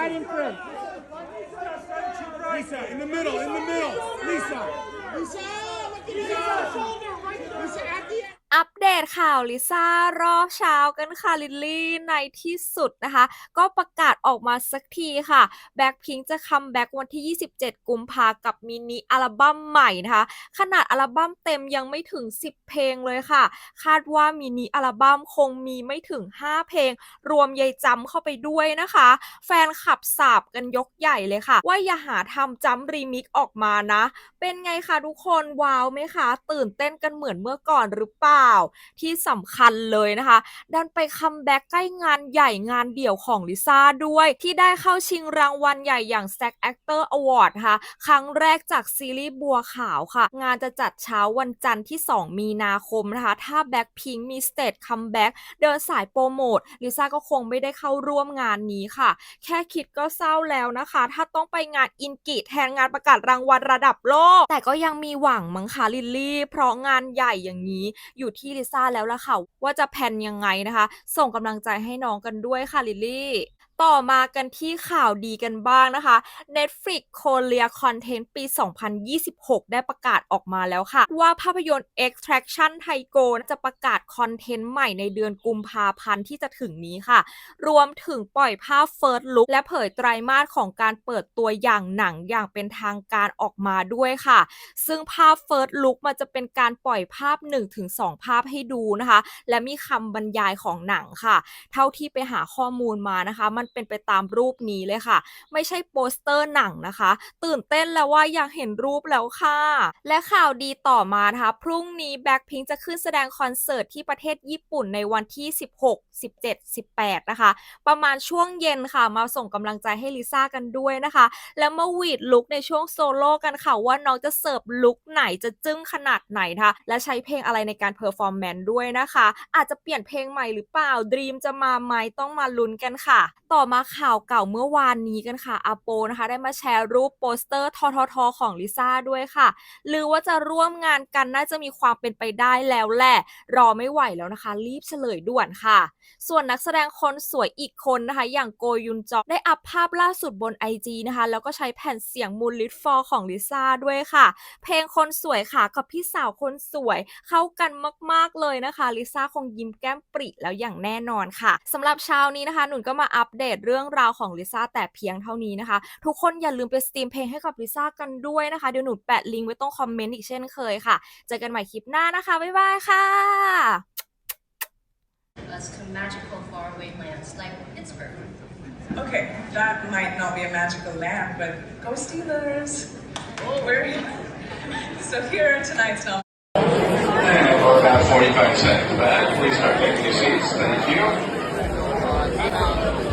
right in front. Lisa, in the middle, in the middle. Lisa. Lisa, look at Lisa. อัปเดตข่าวลิซ่ารอบเช้ากันค่ะ ลิลลี่ในที่สุดนะคะ ก็ประกาศออกมาสักทีค่ะแบ็คพิงจะคัมแบ็กวันที่ 27 กุมภากับมินิอัลบั้มใหม่นะคะ ขนาดอัลบั้มเต็มยังไม่ถึง 10 เพลงเลยค่ะ คาดว่ามินิอัลบั้มคงมีไม่ถึง 5 เพลง รวมยายจำเข้าไปด้วยนะคะ แฟนขับสาบกันยกใหญ่เลยค่ะ ว่าอย่าหาทำจำรีมิกออกมานะ เป็นไงคะทุกคนว้าวไหมคะ ตื่นเต้นกันเหมือนเมื่อก่อนหรือเปล่าที่สำคัญเลยนะคะ ดันไปคัมแบ็กใกล้งานใหญ่งานเดี่ยวของลิซ่าด้วย ที่ได้เข้าชิงรางวัลใหญ่อย่าง SAG Actor Award นะคะครั้งแรกจากซีรีส์บัวขาวค่ะ งานจะจัดเช้าวันจันทร์ที่ 2 มีนาคมนะคะ ถ้าแบ็คพิงมีสเตจคัมแบ็กเดินสายโปรโมทลิซ่าก็คงไม่ได้เข้าร่วมงานนี้ค่ะ แค่คิดก็เศร้าแล้วนะคะ ถ้าต้องไปงานอินกิแทนงานประกาศรางวัลระดับโลก แต่ก็ยังมีหวังมั้งคะลิลลี่ เพราะงานใหญ่อย่างนี้อยู่ที่ลิซ่าแล้วล่ะค่ะว่าจะแพนยังไงนะคะ ส่งกำลังใจให้น้องกันด้วยค่ะลิลลี่ ต่อมากันที่ข่าวดีกันบ้างนะคะ Netflix Korea Content ปี 2026 ได้ประกาศออกมาแล้วค่ะ ว่าภาพยนตร์ Extraction t a i g o จะประกาศคอนเทนต์ใหม่ในเดือนกุมภาพันธ์ที่จะถึงนี้ค่ะ รวมถึงปล่อยภาพ First Look และเผยไตรมาสของการเปิดตัวอย่างหนังอย่างเป็นทางการออกมาด้วยค่ะ ซึ่งภาพ First Look มันจะเป็นการปล่อยภาพ 1-2 ภาพให้ดูนะคะ และมีคำบรรยายของหนังค่ะ เท่าที่ไปหาข้อมูลมานะคะ มันเป็นไปตามรูปนี้เลยค่ะ ไม่ใช่โปสเตอร์หนังนะคะ ตื่นเต้นแล้วว่าอยากเห็นรูปแล้วค่ะ และข่าวดีต่อมานะคะพรุ่งนี้แบ็คพิงจะขึ้นแสดงคอนเสิร์ตที่ประเทศญี่ปุ่นในวันที่ 16 17 18 นะคะ ประมาณช่วงเย็นค่ะ มาส่งกำลังใจให้ลิซ่ากันด้วยนะคะ แล้วมาวีดลุกในช่วงโซโล่กันค่ะ ว่าน้องจะเสิร์ฟลุกไหนจะจึ้งขนาดไหนนะคะและใช้เพลงอะไรในการเพอร์ฟอร์แมนซ์ด้วยนะคะ อาจจะเปลี่ยนเพลงใหม่หรือเปล่าดรีมจะมาไหมต้องมาลุ้นกันค่ะ ต่อมาข่าวเก่าเมื่อวานนี้กันค่ะอาโปนะคะ ได้มาแชร์รูปโปสเตอร์ทททของลิซ่าด้วยค่ะหรือว่าจะร่วมงานกันน่าจะมีความเป็นไปได้แล้วแหละ รอไม่ไหวแล้วนะคะ รีบเฉลยด่วนค่ะ ส่วนนักแสดงคนสวยอีกคนนะคะ อย่างโกยุนจอกได้อัพภาพล่าสุดบน IG นะคะ แล้วก็ใช้แผ่นเสียงมูลลิทฟอร์ของลิซ่าด้วยค่ะ เพลงคนสวยค่ะกับพี่สาวคนสวยเข้ากันมาก ๆ เลยนะคะลิซ่าคงยิ้มแก้มปริแล้วอย่างแน่นอนค่ะสำหรับเช้านี้นะคะ หนุนก็มาอัปเดตเรื่องราวของลิซ่าแต่เพียงเท่านี้นะคะ ทุกคนอย่าลืมไปสตรีมเพลงให้กับลิซ่ากันด้วยนะคะ เดี๋ยวหนูแปะลิงก์ไว้ตรงคอมเมนต์อีกเช่นเคยค่ะ เจอกันใหม่คลิปหน้านะคะ บ๊ายบายค่ะ us to magical faraway lands like Pittsburgh. Okay, that might not be a magical land, but go Steelers! Oh, we're so here are tonight's nom- And we're about 45 seconds back. Please start taking your seats. Thank you.